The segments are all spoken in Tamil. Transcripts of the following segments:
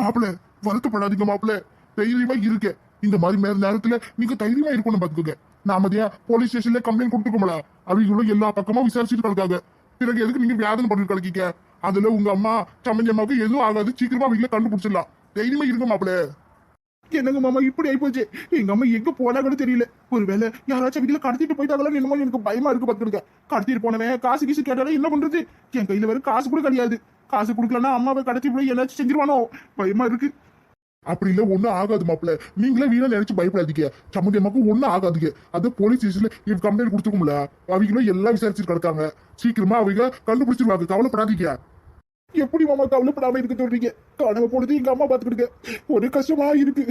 மாப்பிள்ள வருத்தப்படாதீங்க மாப்பிள்ள தைரியமா இருக்க இந்த மாதிரி மேல நேரத்துல நீங்க தைரியமா இருக்கணும் பாத்துக்கோங்க. நாமதியா போலீஸ் ஸ்டேஷன்ல கம்ப்ளைண்ட் கொடுத்துக்கோங்களா அவங்களும் எல்லா பக்கமும் விசாரிச்சுட்டு கிடக்காங்க பிறகு எதுக்கு நீங்க வியாதனை பண்ணிட்டு கிடக்கீங்க அதுல உங்க அம்மா சம்மஞ்சம்மாவுக்கு எதுவும் ஆகாது. சீக்கிரமா அவங்கள கண்டுபிடிச்சிடலாம். தைரியமா இருங்க மாப்பிள்ள என்னங்க மாமா இப்படி ஆயிப்போச்சு. எங்க அம்மா எங்க போனாங்கன்னு தெரியல. ஒருவேளை யாராச்சும் வீட்டுல கடத்திட்டு போயிட்டாங்களா என்னமோ எனக்கு பயமா இருக்கு பாத்துருக்க கடத்திட்டு போனவன் காசு கீசு கேட்டாலும் என்ன பண்றது? என் கையில வேற காசு கூட கிடையாது. காசு கொடுக்கலன்னா அம்மாவை கடத்தி போய் ஏதாச்சும் செஞ்சிருவானோ? பயமா இருக்கு. அப்படி இல்ல ஒண்ணும் ஆகாது மாப்பிள்ள. நீங்களே வீணா நினைச்சு பயப்படாதீங்க. சம்மந்தி அம்மாக்கும் ஒண்ணும் ஆகாதுங்க. அது போலீஸ் ஸ்டேஷன்ல இவ கம்ப்ளைண்ட் கொடுத்துக்கும்ல அவங்களும் எல்லாம் விசாரிச்சு கிடக்காங்க. சீக்கிரமா அவங்க கண்டுபிடிச்சிருவாங்க. கவலைப்படாதீங்க. எப்படி மாமா கவலைப்படாம இருக்க சொல்றீங்க? கனவு பொழுது எங்க அம்மா பாத்துக்கிட்டு ஒரே கஷ்டமா இருக்கு.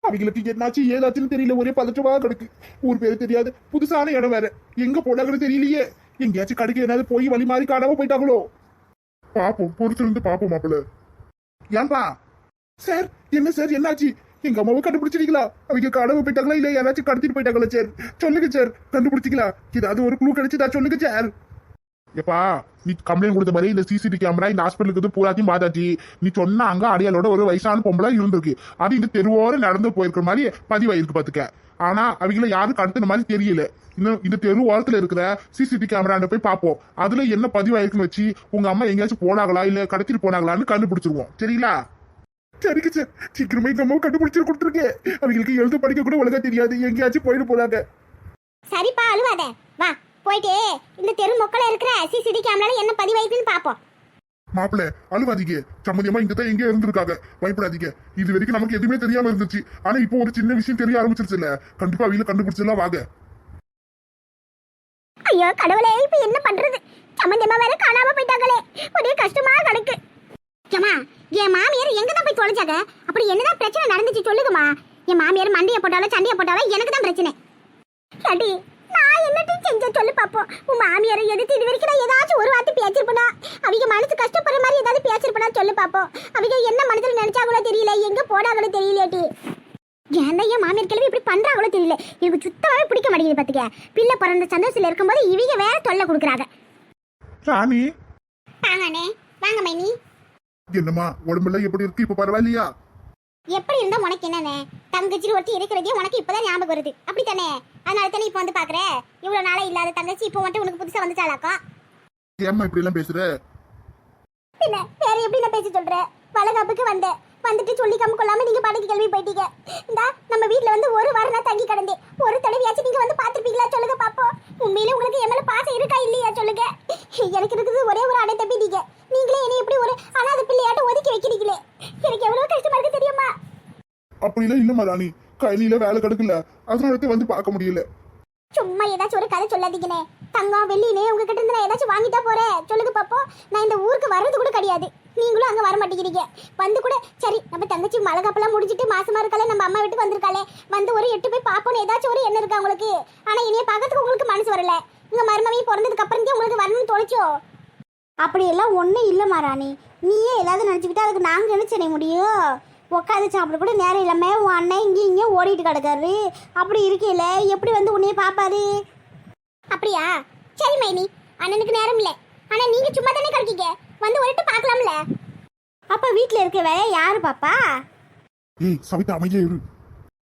அவங்களுக்கு என்னாச்சு ஏதாச்சுன்னு தெரியல. ஒரே பதற்றமா கிடக்கு. ஊர் பேரு தெரியாது. புதுசான இடம் வேற. எங்க போனாங்கன்னு தெரியலையே. எங்கேயாச்சும் கடைக்கு ஏதாவது போய் வழி மாறி காணாம போயிட்டாங்களோ? பாப்போம் பொறுத்திருந்து பாப்போம் மாப்பிள்ள. ஏன்பா? சார் என்ன சார் என்னாச்சு? எங்க அம்மாவை கண்டுபிடிச்சிட்டீங்களா? அவங்க கடவு போயிட்டாங்களா இல்ல யாராச்சும் கடத்திட்டு போயிட்டாங்களா சார்? சொல்லுங்க சார். கண்டுபிடிச்சிங்களா ஏதாவது ஒரு குழு கிடைச்சதா? சொல்லுங்க சார். எப்பா நீ கம்ப்ளைண்ட் கொடுத்த மாதிரி இந்த சிசிடி கேமரா இந்த ஹாஸ்பிட்டலுக்கு வந்து பூராத்தையும் பார்த்தாச்சு. நீ சொன்ன அங்க அடையாளோட ஒரு வயசான பொம்பளை இருந்திருக்கு. அது இந்த தெருவோர நடந்து போயிருக்கிற மாதிரி பதிவாயிருக்கு பாத்துக்க. ஆனா அவங்கள யாரும் கடத்தின மாதிரி தெரியல. இன்னும் இந்த தெரு ஓரத்துல இருக்கிற சிசிடிவி கேமரா போய் பார்ப்போம். அதுல என்ன பதிவாயிருக்குன்னு வச்சு உங்க அம்மா எங்கேயாச்சும் போனாங்களா இல்ல கடத்திட்டு போனாங்களான்னு கண்டுபிடிச்சிருவோம். சரிங்களா? சரிங்க சார். சீக்கிரமே இந்த அம்மாவை கண்டுபிடிச்சு கொடுத்துருக்கேன். அவங்களுக்கு எழுத படிக்க கூட ஒழுங்கா தெரியாது. எங்கேயாச்சும் போயிட்டு போறாங்க. சரிப்பா அழுவாத. வா போயிட்டு இந்த தெரு மொக்கல இருக்கிற சிசிடி கேமரால என்ன பதிவாயிருக்குன்னு பாப்போம் மாப்பிள்ள அழுவாதீங்க. சம்மதியமா இங்க தான் எங்க இருந்திருக்காங்க? பயப்படாதீங்க. இது வரைக்கும் நமக்கு எதுவுமே தெரியாம இருந்துச்சு. ஆனா இப்போ ஒரு சின்ன விஷயம் தெரிய ஆரம்பிச்சிருச்சுல்ல. கண்டிப்பா வீல கண்டுபிடிச்சிடலாம். வாங்க. ஐயோ கடவுளே இப்ப என்ன பண்றது? சம்மந்தமா வேற காணாம போயிட்டாங்களே. ஒரே கஷ்டமா கிடக்கு. ஏமா என் மாமியார் எங்க தான் போய் தொலைச்சாங்க அப்படி என்னதான் பிரச்சனை நடந்துச்சு? சொல்லுங்கம்மா. என் மாமியார் மண்டைய போட்டாலும் சண்டையை போட்டாலும் எனக்கு தான் பிரச்சனை. அடி நான் என்னடி செஞ்ச சொல்லு பாப்போம். உன் மாமியாரை எதிர்த்து இது வரைக்கும் நான் ஏதாச்சும் ஒரு வார்த்தை பேசிருப்பனா அவங்க மனசு கஷ்டப்படுற மாதிரி ஏதாவது பேசிருப்பனா சொல்லு பாப்போம். அவங்க என்ன மனசுல நினைச்சாங்களோ தெரியல எங்க போனாங்களோ தெரியலையாட்டி. ஏன்டா என் மாமியார் கிழவி இப்படி பண்றாங்களோ தெரியல. எனக்கு சுத்தமாவே பிடிக்க மாட்டேங்குது பாத்துக்க. பிள்ளை பிறந்த சந்தோஷத்துல இருக்கும்போது இவங்க வேற தொல்லை கொடுக்குறாங்க. ராணி. வாங்கண்ணே வாங்க மைனி. என்னம்மா உடம்புல எப்படி இருக்கு? இப்ப பரவாயில்லையா? எப்படி இருந்தா உனக்கு என்னண்ணே? தங்கச்சி ஒருத்தி இருக்கிறதே உனக்கு இப்பதான் ஞாபகம் வருது. அப்படித்தானே அதனால தானே இப்போ வந்து பாக்குற? இவ்வளவு நாளா இல்லாத தங்கச்சி இப்போ மட்டும் உனக்கு புதுசா வந்துச்சாலாக்கா ஏம்மா இப்படி எல்லாம் பேசுற? பின்ன வேற எப்படி நான் பேச சொல்ற? வளகாப்புக்கு வந்தேன் வந்துட்டு சொல்லிக்காம கொள்ளாம நீங்க பாட்டுக்கு கிளம்பி போயிட்டீங்க. இந்தா நம்ம வீட்ல வந்து ஒரு வாரம் நான் தங்கி கிடந்தேன் ஒரு தடவையாச்சும் நீங்க வந்து பாத்துருப்பீங்களா சொல்லுங்க பாப்போம். உண்மையிலே உங்களுக்கு என் மேல பாசம் இருக்கா இல்லையா சொல்லுங்க. எனக்கு இருக்குது ஒரே ஒரு அடை தம்பி நீங்க நீங்களே என்னை இப்படி ஒரு அனாதை பிள்ளையாட்ட ஒதுக்கி வைக்கிறீங்களே எனக்கு எவ்வளவு கஷ்டமா இருக்கு தெரியுமா அப்படிலாம் இல்லம்மா ராணி கையில வேலை கிடக்கல. அதனால தான் வந்து பார்க்க முடியல. சும்மா ஏதாச்சும் ஒரு கதை சொல்லாதீங்கண்ணே தங்கம் வெள்ளினே உங்ககிட்ட இருந்து நான் ஏதாச்சும் வாங்கிட்டா போறேன் சொல்லுங்க பாப்போம். நான் இந்த ஊருக்கு வர்றது கூட கிடையாது. நீங்களும் அங்க வர மாட்டேங்கிறீங்க. வந்து கூட சரி நம்ம தங்கச்சி மழகாப்பெல்லாம் முடிச்சிட்டு மாசமா இருக்காளே நம்ம அம்மா வீட்டுக்கு வந்திருக்காளே. வந்து ஒரு எட்டு போய் பாப்போம்னு ஏதாச்சும் ஒரு எண்ணம் இருக்கா உங்களுக்கு? ஆனா இனிய பார்க்கறதுக்கு உங்களுக்கு மனசு வரல. உங்க மருமவையும் பிறந்ததுக்கு அப்புறம் தான் உங்களுக்கு வரணும்னு தோணுச்சோ? அப்படியெல்லாம் ஒன்றும் இல்லை மாராணி. நீயே எல்லாத்தையும் நினச்சிக்கிட்டு அதுக்கு நாங்கள் என்ன செய்ய முடியும்? உட்காந்து சாப்பிட கூட நேரம் இல்லாமல் உன் அண்ணன் இங்கேயும் இங்கேயும் ஓடிட்டு கிடக்காரு. அப்படி இருக்கையில எப்படி வந்து உன்னைய பார்ப்பாரு அப்படியா? சரி மைனி அண்ணனுக்கு நேரம் இல்லை. ஆனால் நீங்கள் சும்மா தானே கிடைக்கீங்க? வந்து ஒருட்டு பார்க்கலாம்ல. அப்போ வீட்டில் இருக்க வேலையை யார் பாப்பா? ஏய் சவிதா அமைதியா இரு.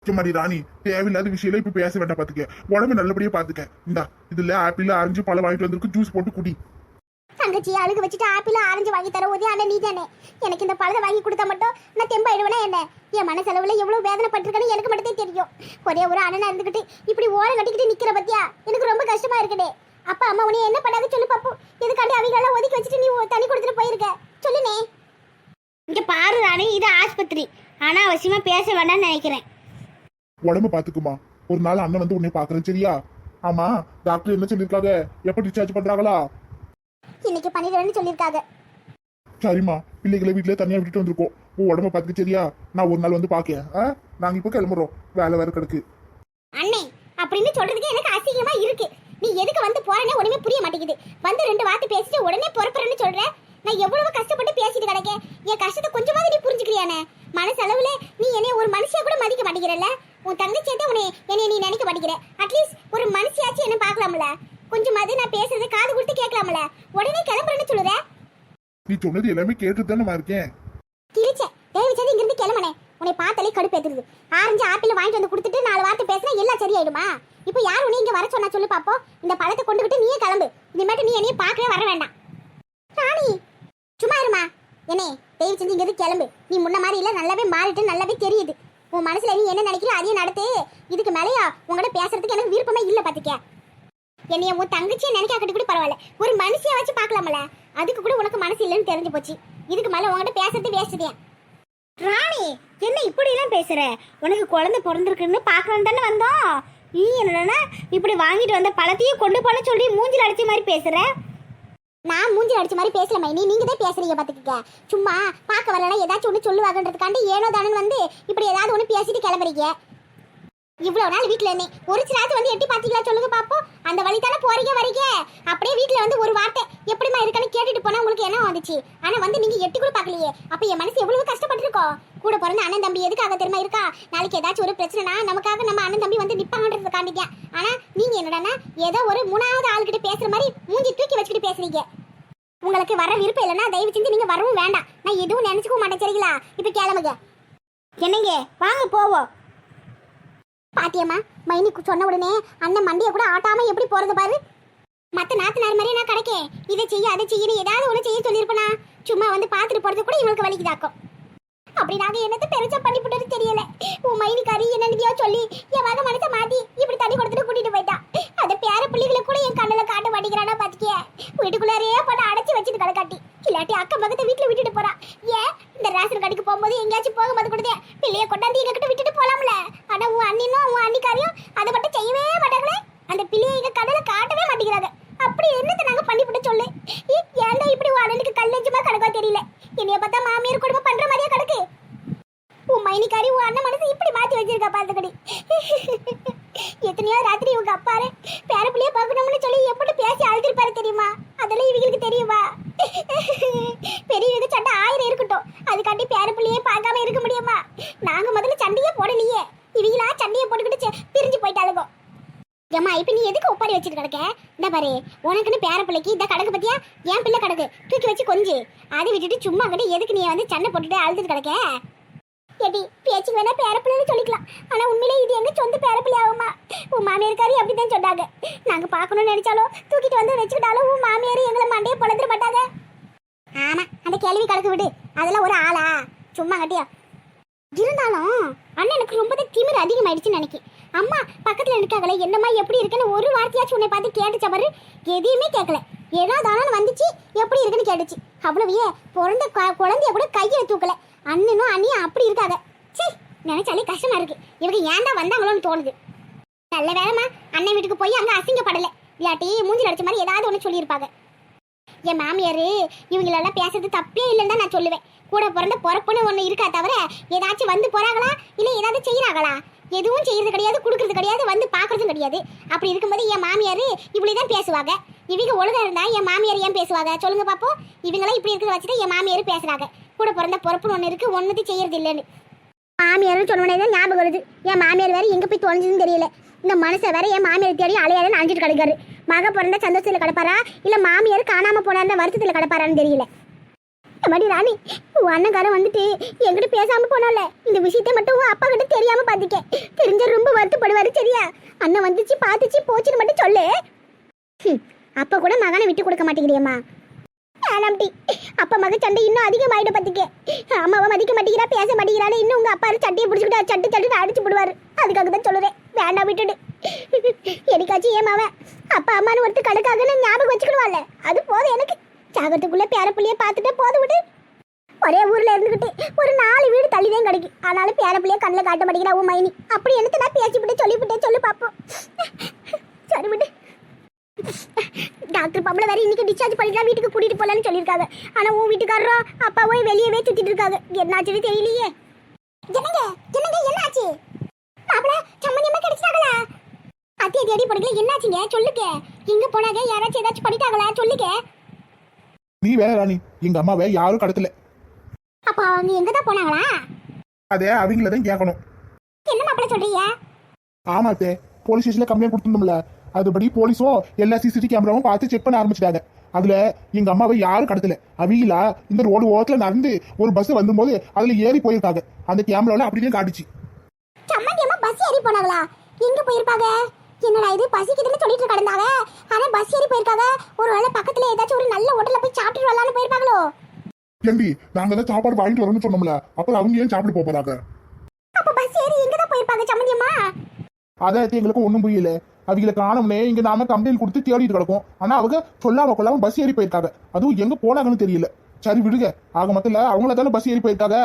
மாதிரி ராணி தேவையில்லாத விஷயம் இப்ப பேச வேண்டாம் பாத்துக்க. உடம்பு நல்லபடியா பாத்துக்க. இந்தா இதுல ஆப்பிள் ஆரஞ்சு பழம் வாங்கிட்டு வந்திருக்கு ஜூஸ் போட்டு குடி. தங்கச்சி அழுகு வச்சுட்டு ஆப்பிள் ஆரஞ்சு வாங்கி தர உதவி அண்ணன் நீ தானே. எனக்கு இந்த பழத்தை வாங்கி கொடுத்தா மட்டும் நான் தெம்பாயிடுவேனா என்ன? என் மனசளவுல எவ்வளவு வேதனை பட்டிருக்கேன்னு எனக்கு மட்டும் தெரியும். ஒரே ஒரு அண்ணனா இருந்துகிட்டு இப்படி ஓரம் கட்டிக்கிட்டு நிக்கிற பத்தியா? எனக்கு ரொம்ப கஷ்டமா இருக்குடே அப்பா அம்மா உன்னை என்ன பண்ணாத சொல்லு பாப்போம். எதுக்காண்டி அவங்க எல்லாம் ஒதுக்கி வச்சுட்டு நீ தண்ணி கொடுத்துட்டு போயிருக்க? சொல்லுனே இங்க பாரு ராணி இது ஆஸ்பத்திரி. அனாவசியமா பேச வேண்டாம்னு நினைக்கிறேன். உடம்பு பாத்துக்குமா. ஒரு நாள் அண்ணன் வந்து உன்னை பாக்குறேன் சரியா? ஆமா டாக்டர் என்ன சொல்லிருக்காங்க எப்ப டிஸ்சார்ஜ் பண்றாங்களா? இன்னைக்கு பண்ணிடுறேன்னு சொல்லியிருக்காங்க. சரிம்மா பிள்ளைகளை வீட்டுல தனியா விட்டுட்டு வந்திருக்கோம். உன் உடம்ப பாத்துக்க சரியா? நான் ஒரு நாள் வந்து பாக்கேன் ஆ? நாங்க இப்ப கிளம்புறோம். வேலை வேற கிடக்கு. அண்ணே அப்படின்னு சொல்றதுக்கு எனக்கு அசிங்கமா இருக்கு. நீ எதுக்கு வந்து போறேனே ஒண்ணுமே புரிய மாட்டேங்குது. வந்து ரெண்டு வார்த்தை பேசிட்டு உடனே பொறுப்புறேன்னு சொல்ற? நான் எவ்வளவு கஷ்டப்பட்டு பேசிட்டு கிடக்க என் கஷ்டத்தை கொஞ்சமாவது நீ புரிஞ்சுக்கிறியானே மனசளவுல நீ என்னைய ஒரு மனுஷியா கூட மதிக்க மாட்டேங்கிறல்ல? உன் தங்கச்சியை உன்னை என்னைய நீ நினைக்க மாட்டேங்கிற. அட்லீஸ்ட் ஒரு மனுஷியாச்சும் என்ன பார்க்கலாம்ல. கொஞ்சமாவது நான் பேசுறது காது கொடுத்து கேட்கலாம்ல. உடனே கிளம்புறேன்னு சொல்லுற நீ சொன்னது எல்லாமே கேட்டு தானே இருக்கேன். கிழிச்ச. கிளம்பனே. உன்னை பார்த்தாலே கடுப்பேத்துருது ஆரஞ்சு ஆப்பிள் வாங்கிட்டு வந்து கொடுத்துட்டு நாலு வார்த்தை பேசினா எல்லாம் சரியாயிடுமா? இப்போ யார் உன்னை இங்க வர சொன்னா சொல்லு பாப்போம். இந்த பழத்தை கொண்டுகிட்டு நீயே கிளம்பு. இனிமேட்டு நீ என்னைய பார்க்கவே வர வேண்டாம். ராணி சும்மா இருமா. என்னே தயவு செஞ்சு இங்கிருந்து கிளம்பு. நீ முன்ன மாதிரி இல்ல நல்லாவே மாறிட்டு நல்லாவே தெரியுது. உன் மனசுல நீ என்ன நினைக்கிறோ அதையும் நடத்து. இதுக்கு மேலயா? உங்ககிட்ட பேசுறதுக்கு எனக்கு விருப்பமே இல்ல பாத்துக்க. என்னைய உன் தங்கச்சியை நினைக்காக்கிட்டு கூட பரவாயில்ல. ஒரு மனுஷிய வச்சு பார்க்கலாமல அதுக்கு கூட உனக்கு மனசு இல்லைன்னு தெரிஞ்சு போச்சு. இதுக்கு மேல உங்ககிட்ட பேசுறது பேசுறியா ராணி என்ன இப்படி எல்லாம் பேசுற? உனக்கு குழந்தை பிறந்திருக்குன்னு பார்க்கணும் தானே வந்தோம். நீ என்னன்னா இப்படி வாங்கிட்டு வந்த பழத்தையும் கொண்டு போன சொல்லி மூஞ்சில் அடிச்ச மாதிரி பேசுற? நான் மூஞ்சில் அடிச்ச மாதிரி பேசல மைனி. நீங்க தான் பேசுறீங்க பாத்துக்கங்க. சும்மா பார்க்க வரலனா ஏதாச்சும் ஒன்று சொல்லுவாங்கன்றதுக்காண்டி ஏனோ தானன்னு வந்து இப்படி ஏதாவது ஒன்று பேசிட்டு கிளம்புறீங்க. இவ்வளவு நாள் வீட்ல இருந்தேன். ஒரு சிலாச்சு வந்து எட்டி பாத்தீங்களா சொல்லுங்க பாப்போம். அந்த வழி தானே போறீங்க வரீங்க? அப்படியே வீட்ல வந்து ஒரு வார்த்தை எப்படிமா இருக்கான்னு கேட்டுட்டு போனா உங்களுக்கு என்ன வந்துச்சு? ஆனா வந்து நீங்க எட்டி கூட பார்க்கலையே அப்ப என் மனசு எவ்வளவு கஷ்டப்பட்டுருக்கோம் கூட பிறந்த அண்ணன் தம்பி எதுக்காக தெரியுமா இருக்கா? நாளைக்கு ஏதாச்சும் ஒரு பிரச்சனைனா நமக்காக நம்ம அண்ணன் தம்பி வந்து நிப்பாங்கன்றது காண்டிக்க ஆனா நீங்க என்னடான்னா ஏதோ ஒரு மூணாவது ஆள்கிட்ட பேசுற மாதிரி மூஞ்சி தூக்கி வச்சுக்கிட்டு பேசுறீங்க. உங்களுக்கு வர விருப்பம் இல்லைன்னா தயவு செஞ்சு நீங்க வரவும் வேண்டாம். நான் எதுவும் நினைச்சுக்க மாட்டேன் சரிங்களா? இப்ப கிளம்புங்க. என்னங்க? வாங்க போவோம். பாத்தியம்மா? மைனி சொன்ன உடனே அண்ணன் மண்டிய கூட ஆட்டாம எப்படி போறது பாரு? மத்த நாத்தனார் மாதிரி நான் கிடைக்கேன் இதை செய்ய அதை செய்யணும் ஏதாவது ஒண்ணு செய்ய சொல்லியிருப்பனா? சும்மா வந்து பாத்துட்டு போறது கூட இவங்களுக்கு வலிக்குதாக்கும். அப்படி நாங்க என்னத்த பெருசா பண்ணி போட்டது தெரியல. உன் கறி என்னன்னுதியோ சொல்லி என் மக மனசை மாத்தி இப்படி தண்ணி கொடுத்துட்டு கூட்டிட்டு போயிட்டா. அந்த பேர பிள்ளைகளை கூட என் கண்ணுல காட்ட மாட்டேங்கிறானா பாத்துக்கிய. வீட்டுக்குள்ளாரே போட்டு அடைச்சு வச்சுட்டு கடக்காட்டி இல்லாட்டி அக்கம் பக்கத்தை வீட்டுல விட்டுட்டு போறா. ஏன்? இந்த ரேஷன் கடைக்கு போகும்போது எங்கேயாச்சும் போகும்போது கொடுத்தேன் பிள்ளைய கொண்டாந்து எங்க கிட்ட விட்டுட்டு போலாம்ல ஆனா உன் அண்ணினும் உன் அண்ணிக்காரியும் அதை மட்டும் செய்யவே மாட்டாங்களே அந்த பிள்ளைய எங்க கண்ணுல காட்டவே மாட்டேங்கிறாங்க அப்படி என்னத்தை நாங்க பண்ணிவிட்டு சொல்லு ஏ- ஏன்டா இப்படி உன் அண்ணனுக்கு கல்லெஞ்சுமா கணக்கா தெரியல என்னைய பார்த்தா மாமியார் குடும்பம் பண்ற மாதிரியா கிடக்கு உன் மைனிக்காரி உன் அண்ணன் மனசு இப்படி மாத்தி வச்சிருக்கா பாத்துக்கடி எத்தனையோ ராத்திரி இவங்க அப்பாரு பேர பிள்ளைய பார்க்கணும்னு சொல்லி எப்படி பேசி அழுத்திருப்பாரு தெரியுமா அதெல்லாம் இவங்களுக்கு தெரியுமா பெரியவங்க சண்டை ஆயிரம் இருக்கட்டும் அதுக்காண்டி பேர பிள்ளையே பார்க்காம இருக்க முடியுமா நாங்க முதல்ல சண்டையே போடலையே இவங்களா சண்டையை போட்டுக்கிட்டு செ- பிரிஞ்சு போயிட்டாளுங்க ஏம்மா இப்ப நீ எதுக்கு ஒப்பாரி வச்சுட்டு கிடக்க இந்த பாரு. உனக்குன்னு பேர பிள்ளைக்கு இந்த கணக்கு பத்தியா? என் பிள்ளை கணக்கு தூக்கி வச்சு கொஞ்சு. அதை விட்டுட்டு சும்மா கிட்ட எதுக்கு நீ வந்து சண்டை போட்டுட்டு அழுதுட்டு கிடக்க? எப்படி பேச்சுக்கு வேணா பேரப்பிள்ளைன்னு சொல்லிக்கலாம். ஆனா உண்மையிலே இது எங்க சொந்த பேரப்பிள்ளை ஆகுமா? உன் மாமியார்காரி அப்படிதான் சொன்னாங்க. நாங்க பார்க்கணும்னு நினைச்சாலும் தூக்கிட்டு வந்து வச்சுக்கிட்டாலும் உன் மாமியார் எங்களை மண்டையை பொழந்துட மாட்டாங்க. ஆமா அந்த கேள்வி கணக்கு விடு. அதெல்லாம் ஒரு ஆளா? சும்மா கட்டியா? இருந்தாலும் அண்ணனுக்கு ரொம்ப திமிர் அதிகமாயிடுச்சுன்னு நினைக்கிறேன் அம்மா பக்கத்துல நிற்காங்களே என்னம்மா எப்படி இருக்குன்னு ஒரு வார்த்தையாச்சும் உன்னை பார்த்து கேட்டுச்ச பாரு. எதையுமே கேட்கல. ஏதோ தானு வந்துச்சு எப்படி இருக்குன்னு கேட்டுச்சு. அவ்வளவு பிறந்த குழந்தைய கூட கையை தூக்கல. அண்ணனும் அண்ணியும் அப்படி இருக்காங்க. சே நினைச்சாலே கஷ்டமா இருக்கு. இவங்க ஏன்டா வந்தாங்களோன்னு தோணுது. நல்ல வேலைமா அண்ணன் வீட்டுக்கு போய் அங்க அசிங்கப்படல. இல்லாட்டி மூஞ்சி அடிச்ச மாதிரி ஏதாவது ஒன்று சொல்லியிருப்பாங்க. என் மாமியார் இவங்களெல்லாம் பேசுறது தப்பே இல்லைன்னு தான் நான் சொல்லுவேன். கூட பிறந்த பொறப்புன்னு ஒன்று இருக்கா தவிர ஏதாச்சும் வந்து போறாங்களா? இல்லை ஏதாவது செய்யறாங்களா எதுவும் செய்யறது கிடையாது கொடுக்கறது கிடையாது வந்து பார்க்கறதும் கிடையாது. அப்படி இருக்கும்போது என் மாமியார் இப்படி தான் பேசுவாங்க. இவங்க ஒழுங்காக இருந்தால் என் மாமியார் ஏன் பேசுவாங்க? சொல்லுங்க பார்ப்போம் இவங்களாம் இப்படி இருக்கிறத வச்சுட்டு என் மாமியார் பேசுறாங்க. கூட பிறந்த பொறுப்புன்னு ஒன்று இருக்கு ஒன்றுத்தையும் செய்யறது இல்லைன்னு. மாமியார்னு சொன்னோடனே தான் ஞாபகம் வருது. என் மாமியார் வேற எங்கே போய் தொலைஞ்சதுன்னு தெரியல. இந்த மனுஷன் வேற என் மாமியார் தேடி அலையாத அழிஞ்சிட்டு கிடக்காரு. மக பிறந்த சந்தோஷத்தில் கிடப்பாரா? இல்லை மாமியார் காணாம போனார்ந்த வருத்தத்தில் கிடப்பாரான்னு தெரியல. மடி ராணி உன் அண்ணங்காரன் வந்துட்டு என்கிட்ட பேசாம போனால இந்த விஷயத்தை மட்டும் உன் அப்பா கிட்ட தெரியாம பாத்துக்க. தெரிஞ்ச ரொம்ப வருத்தப்படுவாரு சரியா? அண்ணன் வந்துச்சு பாத்துச்சு போச்சுன்னு மட்டும் சொல்லு. ஹம், அப்ப கூட மகனை விட்டு கொடுக்க மாட்டேங்கிறியம்மா. வேணாம்டி அப்பா மக சண்டை இன்னும் அதிகமாயிட பாத்துக்க. அம்மாவை மதிக்க மாட்டேங்கிறா பேச மாட்டேங்கிறான்னு இன்னும் உங்க அப்பா சட்டையை பிடிச்சிக்கிட்டு சட்டு சட்டு அடிச்சு போடுவாரு. அதுக்காக தான் சொல்லுறேன். வேண்டாம் விட்டுடு. எனக்காச்சும் ஏன் மாவன் அப்பா அம்மான்னு ஒருத்தர் கணக்காக ஞாபகம் வச்சுக்கிடுவாள்ல அது போதும் எனக்கு. சாகத்துக்குள்ள பேர பிள்ளைய பார்த்துட்டு போது விடு. ஒரே ஊர்ல இருந்துகிட்டு ஒரு நாலு வீடு தள்ளிதான் கிடைக்கும் ஆனாலும் பேர பிள்ளைய கண்ணில் காட்ட மாட்டேங்கிறா உன் மைனி. அப்படி என்னத்த நான் பேசிவிட்டு சொல்லிவிட்டே சொல்லி பார்ப்போம் சரி விடு. டாக்டர் பம்பளை வேற இன்னைக்கு டிஸ்சார்ஜ் பண்ணிட்டு வீட்டுக்கு கூட்டிட்டு போலான்னு சொல்லியிருக்காங்க. ஆனா உன் வீட்டுக்காரரும் அப்பாவும் வெளியவே சுத்திட்டு இருக்காங்க என்னாச்சுன்னு தெரியலையே. என்னங்க? என்னங்க? என்னாச்சு? மாப்பிள சம்மந்தியமா கிடைச்சாங்களா அத்திய தேடி போனீங்களா என்னாச்சுங்க? சொல்லுங்க. எங்க போனாங்க? யாராச்சும் ஏதாச்சும் பண்ணிட்டாங்களா? சொல்லுங்க. நீ வேற ராணி. எங்க அம்மாவை யாரும் கடத்தல. அப்ப அவங்க எங்க தான் போனாங்களா? அதே அவங்கள தான் கேட்கணும் என்ன மாப்பிள சொல்றீங்க? ஆமா தே போலீஸ் ஸ்டேஷன்ல கம்ப்ளைண்ட் கொடுத்துருந்தோம்ல. அதுபடி போலீஸும் எல்லா சிசிடிவி கேமராவும் பார்த்து செக் பண்ண ஆரம்பிச்சிட்டாங்க. அதுல எங்க அம்மாவை யாரும் கடத்தல. அவங்களா இந்த ரோடு ஓரத்துல நடந்து ஒரு பஸ் வந்தும்போது அதுல ஏறி போயிருக்காங்க. அந்த கேமரால அப்படியே காட்டுச்சு. சம்மந்தியம்மா பஸ் ஏறி போனாங்களா? எங்க போயிருப்பாங்க? என்னடா இது? பசிக்குதுன்னு சொல்லிட்டு கிடந்தாங்க ஆனா பஸ் ஏறி போயிருக்காங்க. ஒருவேளை பக்கத்துல ஏதாச்சும் ஒரு நல்ல ஹோட்டல்ல போய் சாப்பிட்டு வரலாம்னு போயிருப்பாங்களோ? ஏண்டி நாங்க தான் சாப்பாடு வாங்கிட்டு வரோம்னு சொன்னோம்ல. அப்புறம் அவங்க ஏன் சாப்பிட போப் போறாங்க? அப்ப பஸ் ஏறி எங்க தான் போயிருப்பாங்க சம்மந்தியம்மா? அதான் எங்களுக்கு ஒண்ணும் புரியல. அவங்களை காணும்னே இங்க நாம கம்ப்ளைண்ட் கொடுத்து தேடிட்டு கிடக்கும். ஆனா அவங்க சொல்லாம கொள்ளாம பஸ் ஏறி போயிருக்காங்க. அதுவும் எங்க போனாங்கன்னு தெரியல. சரி விடுங்க. ஆக மொத்தத்துல அவங்கள தானே பஸ் ஏறி போயிருக்காங்க?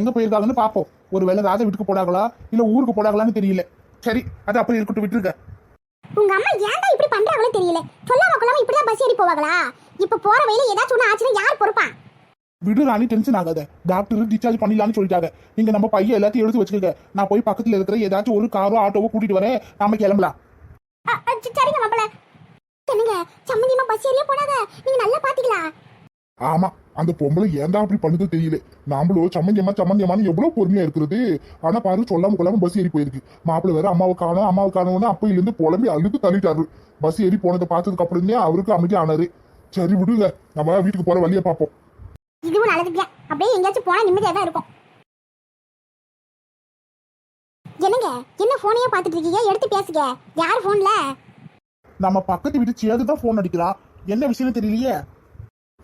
எங்க போயிருக்காங்கன்னு பாப்போம் ஒருவேளை ராஜா வீட்டுக்கு போனாங்களா? இல்ல ஊருக்கு போனாங்களான்னு தெரியல. சரி அது அப்படி இருக்கட்டும் விட்டுருங்க. உங்க அம்மா ஏன்டா இப்படி பண்றாங்களோ தெரியல. சொல்லாம கொள்ளாம இப்படிதான் பஸ் ஏறி போவாங்களா? இப்ப போற வழியில ஏதாச்சும் ஒண்ணு ஆச்சுன்னா யார் பொறுப்பா? விடு ராணி டென்ஷன் ஆகாத. டாக்டர் டிஸ்சார்ஜ் பண்ணிடலாம்னு சொல்லிட்டாங்க. நீங்க நம்ம பையன் எல்லாத்தையும் எடுத்து வச்சுக்கோங்க. நான் போய் பக்கத்துல இருக்கிற ஏதாச்சும் ஒரு காரோ ஆட்டோவோ கூட்டிட்டு வரேன். நாம கிளம்பலாம். சரிங்க மாப்பிள என்னங்க சம்மந்தியம்மா பஸ் ஏறியே போனாங்க நீங்க நல்லா பாத்தீங்களா? ஆமா. அந்த பொம்பளை ஏன்டா அப்படி பண்ணுது தெரியல. நாமளும் சம்மந்தியமா சம்மந்தியமான்னு எவ்வளவு பொறுமையா இருக்கிறது. ஆனா பாரு சொல்லாம கொள்ளாம பஸ் ஏறி போயிருக்கு. மாப்பிள்ளை வேற அம்மாவை காணும் அம்மாவை காணும்னு அப்பையில இருந்து புலம்பி அழுது தள்ளிட்டாரு. பஸ் ஏறி போனதை பார்த்ததுக்கு அப்புறம் அவருக்கு அமைதி ஆனாரு. சரி விடுங்க. நம்ம வீட்டுக்கு போற வழியை பார்ப்போம். இதுவும் நல்லதுங்க. அப்படியே எங்கேயாச்சும் போனா நிம்மதியா தான் இருக்கும். என்னங்க? என்ன போனையே பார்த்துட்டு இருக்கீங்க? எடுத்து பேசுங்க. யார் போன்ல நம்ம பக்கத்து வீட்டு சேது தான் போன் அடிக்கிறான் என்ன விஷயம் தெரியலையே?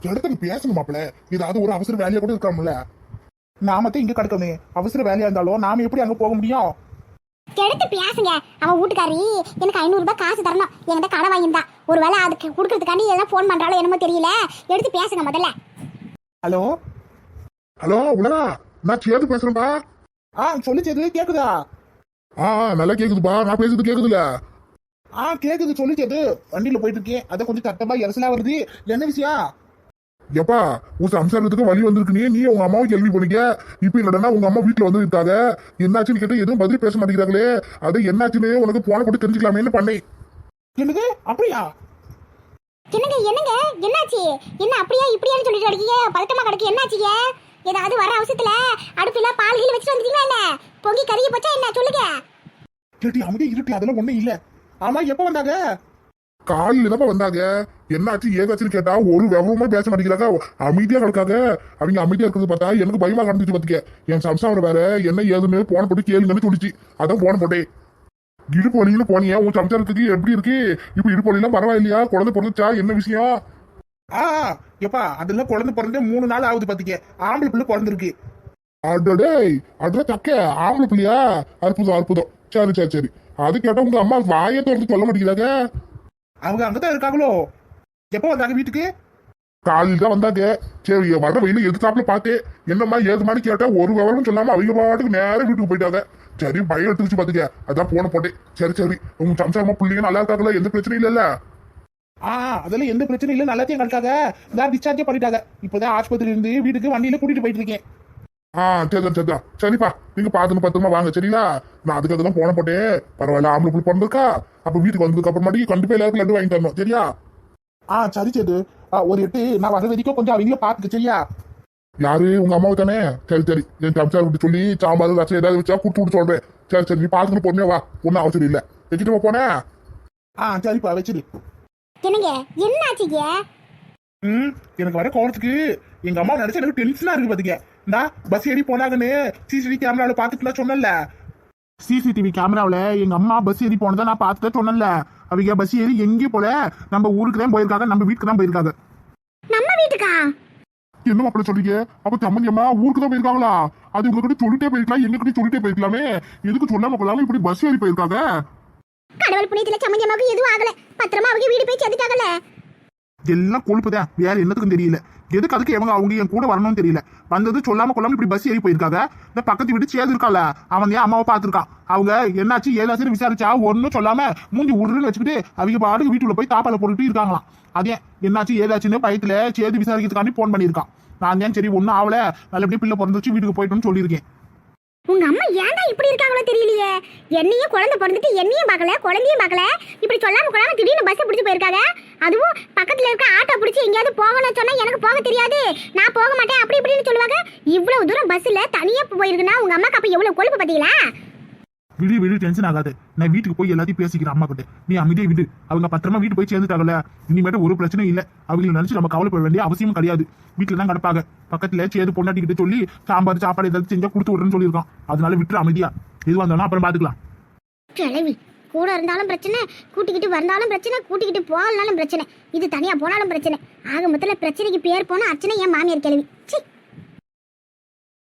இடத்துக்கு பேசணும் மாப்பிள்ள ஏதாவது ஒரு அவசர வேலையா கூட இருக்காமல நாம தான் இங்க கிடக்கமே அவசர வேலையா இருந்தாலும் நாம எப்படி அங்க போக முடியும்? எடுத்து பேசுங்க. அவன் வீட்டுக்காரி எனக்கு ஐநூறு ரூபாய் காசு தரணும். என்கிட்ட கடை வாங்கியிருந்தா. ஒருவேளை அதுக்கு கொடுக்கறதுக்காண்டி எல்லாம் ஃபோன் பண்றாளோ என்னமோ தெரியல. எடுத்து பேசுங்க முதல்ல. ஹலோ? ஹலோ உலகா நான் சேது பேசுறேன்பா. ஆ சொல்லு சேது கேக்குதா? ஆ நல்லா கேக்குதுப்பா. நான் பேசுறது கேக்குதுல ஆ கேக்குது சொல்லு சேது. வண்டியில போயிட்டு இருக்கேன். அத கொஞ்சம் சத்தமா எரசலா வருது. என்ன விஷயம்? எப்பா உன் சம்சாரத்துக்கு வழி வந்திருக்கு. நீ நீ உங்க அம்மாவை கேள்வி பண்ணிக்க. இப்ப என்னடா உங்க அம்மா வீட்டுல வந்து இருக்காங்க என்னாச்சுன்னு கேட்டா எதுவும் பதில் பேச மாட்டேங்கிறாங்களே. அது என்னாச்சுன்னு உனக்கு போன போட்டு தெரிஞ்சுக்கலாமேன்னு பண்ணேன். என்னது? அப்படியா? என்னங்க என்னங்க? என்னாச்சு? என்ன அப்படியா இப்படியான்னு சொல்லிட்டு அடிக்கீங்க பதட்டமா கிடக்கு. என்னாச்சுங்க? ஏதாவது வர அவசரத்துல அடுப்புல பால் கீழ் வச்சுட்டு வந்துட்டீங்களா என்ன? பொங்கி கறிய போச்சா என்ன? சொல்லுங்க. கேட்டி அமைதியா இருட்டி. அதெல்லாம் ஒண்ணும் இல்ல. ஆமா எப்ப வந்தாங்க? காலையில தான் வந்தாங்க. என்னாச்சு ஏதாச்சுன்னு கேட்டா ஒரு விவரமா பேச மாட்டேங்கிறாங்க. அமைதியா கிடக்காங்க. அவங்க அமைதியா இருக்கிறது பார்த்தா எனக்கு பயமா கடந்துச்சு பாத்துக்க. என் சம்சாரம் வேற என்ன ஏதுன்னு போன போட்டு கேளுங்கன்னு சொல்லிச்சு. அதான் போன போட்டேன். இடுப்பு வலின்னு போனியா உன் சம்சாரத்துக்கு எப்படி இருக்கு? இப்ப இடுப்பு வலிலாம் பரவாயில்லையா? குழந்தை பிறந்துச்சா? என்ன விஷயம்? ஆ எப்பா அதெல்லாம் குழந்தை பிறந்து மூணு நாள் ஆகுது பாத்தீங்க ஆம்பளை பிள்ளை பிறந்திருக்கு. அடடே அட தக்க ஆம்பளை பிள்ளையா? அற்புதம் அற்புதம். சரி சரி சரி. அது கேட்டா உங்க அம்மா வாயை திறந்து சொல்ல மாட்டேங்கிறாங்க. அவங்க அங்கதான் இருக்காங்களோ? எப்ப வந்தாங்க வீட்டுக்கு? காலையில் தான் வந்தாங்க. சரி வர வெயில எதிர்த்தாப்புல பார்த்தேன் என்னம்மா ஏதுமானு கேட்டா ஒரு விவரம் சொல்லாம அவங்க பாட்டுக்கு நேரம் வீட்டுக்கு போயிட்டாங்க. சரி பயம் எடுத்துச்சு பாத்துக்க. அதான் போன போட்டேன். சரி சரி. உங்க சம்சாரமா பிள்ளைங்க நல்லா இருக்காங்களா? எந்த பிரச்சனையும் இல்லல்ல? ஆ அதெல்லாம் எந்த பிரச்சனையும் இல்ல. நல்லாத்தையும் கழிக்காங்க நான் டிஸ்சார்ஜே பண்ணிட்டாங்க. இப்பதான் ஆஸ்பத்திரி இருந்து வீட்டுக்கு வண்டியில கூட்டிட்டு போயிட்டு இருக்கேன். ஆ சரிதான் சரிதான் சரிப்பா நீங்க பாத்துன்னு பத்திரமா வாங்க சரிங்களா? நான் அதுக்கு அதெல்லாம் போன போட்டேன். பரவாயில்ல ஆம்பளை புள்ள பிறந்திருக்கா? அப்ப வீட்டுக்கு வந்ததுக்கு அப்புறமாட்டி கண்டிப்பா எல்லாருக்கும் லட்டு வாங்கி தரணும் சரியா? ஆ சரி சேது. ஒரு எட்டு நான் வர வரைக்கும் கொஞ்சம் அவங்கள பாத்துக்க சரியா? யாரு? உங்க அம்மாவை தானே? சரி சரி. என் சம்சாரம் விட்டு சொல்லி சாம்பார் ரசம் ஏதாவது வச்சா கூட்டு விட்டு சொல்றேன். சரி சரி நீ பாத்துன்னு பொறுமையா வா. ஒன்னும் அவசரம் இல்ல. வச்சுட்டு போனேன் ஆ சரிப்பா வச்சிரு என்னங்க என்னாச்சுங்க ம் எனக்கு வர கோவத்துக்கு எங்க அம்மா நினைச்சு எனக்கு டென்ஷனா இருக்கு பாத்துக்க இந்தா பஸ் ஏறி போனாங்கன்னு சிசிடிவி கேமரால பாத்துட்டுலாம் சொன்னல சிசிடிவி கேமராவில் எங்க அம்மா பஸ் ஏறி போனதை நான் பார்த்துட்டு சொன்னேன்ல. அவங்க பஸ் ஏறி எங்கேயும் போல நம்ம ஊருக்கு தான் போயிருக்காங்க நம்ம வீட்டுக்கு தான் போயிருக்காங்க. நம்ம வீட்டுக்கா? என்ன மாப்பிள்ள சொல்றீங்க? அப்ப தம்மதி அம்மா ஊருக்கு தான் போயிருக்காங்களா? அது உங்ககிட்ட சொல்லிட்டே போயிருக்கலாம் எங்க கிட்ட சொல்லிட்டே போயிருக்கலாமே. எதுக்கு சொல்லாம கொள்ளாம இப்படி பஸ் ஏறி போயிருக்காங்க? கடவுள் புண்ணியத்துல சம்மந்தியம்மாவுக்கு எதுவும் ஆகல. பத்திரமா அவங்க வீடு போய் சேர்த்துட்டாங்கல்ல எல்லாம் கொழுப்புதான். வேற என்னத்துக்கும் தெரியல. எதுக்கு அதுக்கு எவங்க அவங்க என் கூட வரணும்னு தெரியல. வந்தது சொல்லாம கொள்ளாம இப்படி பஸ் ஏறி போயிருக்காங்க இந்த பக்கத்து வீட்டு சேது இருக்கால அவன் ஏன் அம்மாவை பார்த்துருக்கான்? அவங்க என்னாச்சு? ஏதாச்சும் விசாரிச்சா? ஒன்னும் சொல்லாம மூஞ்சி உருன்னு வச்சுக்கிட்டு அவங்க பாட்டுக்கு வீட்டுல போய் தாப்பால போட்டுட்டு இருக்காங்களாம். அதே என்னாச்சு? ஏதாச்சுன்னு பயத்துல சேது விசாரிக்கிறதுக்காண்டி போன் பண்ணியிருக்கான். நான் ஏன் சரி ஒன்னும் ஆகல நல்லபடியும் பிள்ளை பிறந்துச்சு வீட்டுக்கு போயிட்டோம்னு சொல்லியிருக்கேன். உங்க அம்மா ஏன்டா இப்படி இருக்காங்களோ தெரியலையே. என்னையும் குழந்தை பிறந்துட்டு என்னையும் பார்க்கல குழந்தையும் பார்க்கல. இப்படி சொல்லாம கொள்ளாம திடீர்னு பஸ் பிடிச்சி போயிருக்காங்க. அதுவும் பக்கத்துல இருக்க ஆட்டோ பிடிச்சி எங்கேயாவது போகணும்னு சொன்னா எனக்கு போக தெரியாது. நான் போக மாட்டேன் அப்படி இப்படின்னு சொல்லுவாங்க. இவ்வளவு தூரம் பஸ்ல தனியா போயிருக்குன்னா உங்க அம்மாக்கு அப்ப எவ்வளவு கொழுப்பு பாத்தீங்களா? விடு விடு டென்ஷன் ஆகாது. நான் வீட்டுக்கு போய் எல்லாத்தையும் பேசிக்கிறேன் அம்மா கிட்ட. நீ அமைதியே விடு. அவங்க பத்திரமா வீட்டு போய் சேர்ந்துட்டாங்கல்ல. இனிமேட்டு ஒரு பிரச்சனையும் இல்லை. அவங்களை நினைச்சு நம்ம கவலைப்பட வேண்டிய அவசியமும் கிடையாது. வீட்டில் தான் கிடப்பாங்க. பக்கத்துல சேது பொண்டாட்டிக்கிட்ட சொல்லி சாம்பார் சாப்பாடு ஏதாவது செஞ்சா கொடுத்து விடுறேன்னு சொல்லியிருக்கான். அதனால விட்டுரு அமைதியா. எதுவாக இருந்தாலும் அப்புறம் பாத்துக்கலாம். கிளவி கூட இருந்தாலும் பிரச்சனை கூட்டிக்கிட்டு வந்தாலும் பிரச்சனை கூட்டிக்கிட்டு போகலனாலும் பிரச்சனை. இது தனியா போனாலும் பிரச்சனை. ஆக மொத்தத்தில் பிரச்சனைக்கு பேர் போன அர்ச்சனை என் மாமியார் கிளவி